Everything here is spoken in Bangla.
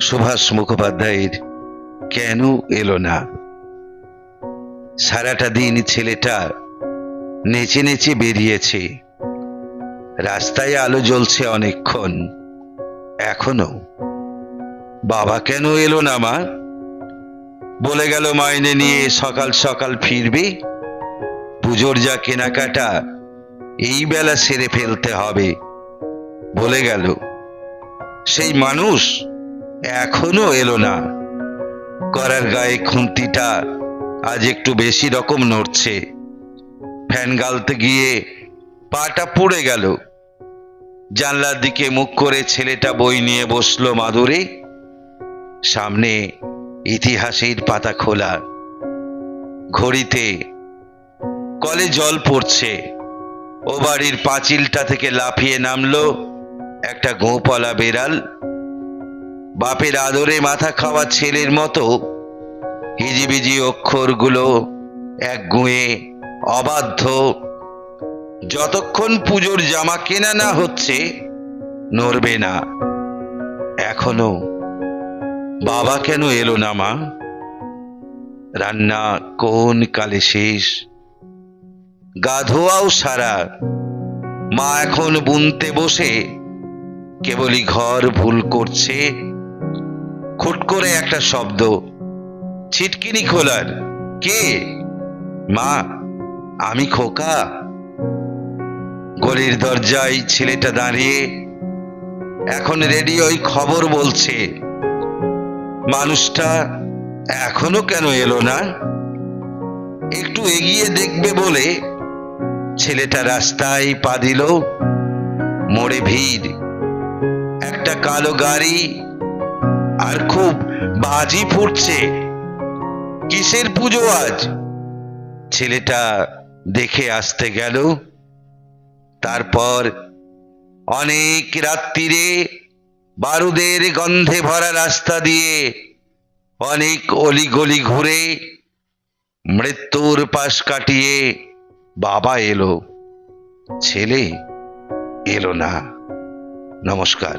সুভাষ মুখোপাধ্যায়ের কেন এলো না? সারাটা দিন ছেলেটা নেচে নেচে বেরিয়েছে। রাস্তায় আলো জ্বলছে অনেকক্ষণ। এখনও। বাবা কেন এলো না মা? বলে গেল মাইনে নিয়ে সকাল সকাল ফিরবে। পুজোর যা কেনাকাটা, এই বেলা সেরে ফেলতে হবে। বলে গেল সেই মানুষ এখনও এলো না। করার গায়ে খুন্তিটা আজ একটু বেশি রকম নড়ছে। ফ্যান গালতে গিয়ে পাটা পড়ে গেল। জানলার দিকে মুখ করে ছেলেটা বই নিয়ে বসল মাদুরে সামনে ইতিহাসের পাতা খোলা। ঘড়িতে কলে জল পড়ছে। ও বাড়ির পাঁচিলটা থেকে লাফিয়ে নামলো। একটা গোপলা বেড়াল বাপের আদরে মাথা খাওয়া ছেলের মতো হিজিবিজি অক্ষরগুলো এক গুঁয়ে অবাধ্য। যতক্ষণ পুজোর জামা কেনা না হচ্ছে, নড়বে না। এখনও বাবা কেন এলো না মা? রান্না কোন কালে শেষ? গা ধোয়াও সারা। মা এখন বুনতে বসে কেবলই ঘর ভুল করছে। খুট করে একটা শব্দ। ছিটকিনি খোলার। কে? মা, আমি খোকা। গলির দরজায় ছেলেটা দাঁড়িয়ে এখন রেডিওয় খবর বলছে। মানুষটা এখনও কেন এলো না? একটু এগিয়ে দেখবে বলে ছেলেটা রাস্তায় পা দিল। মোড়ে ভিড়। কালো গাড়ি আর খুব বাজি ফুটছে। কিসের পুজো আজ? ছেলেটা দেখে আসতে গেল। তারপর অনেক রাত্রিরে বারুদের গন্ধে ভরা রাস্তা দিয়ে অনেক অলিগলি ঘুরে মৃত্যুর পাশ কাটিয়ে বাবা এলো। ছেলে এলো না। নমস্কার।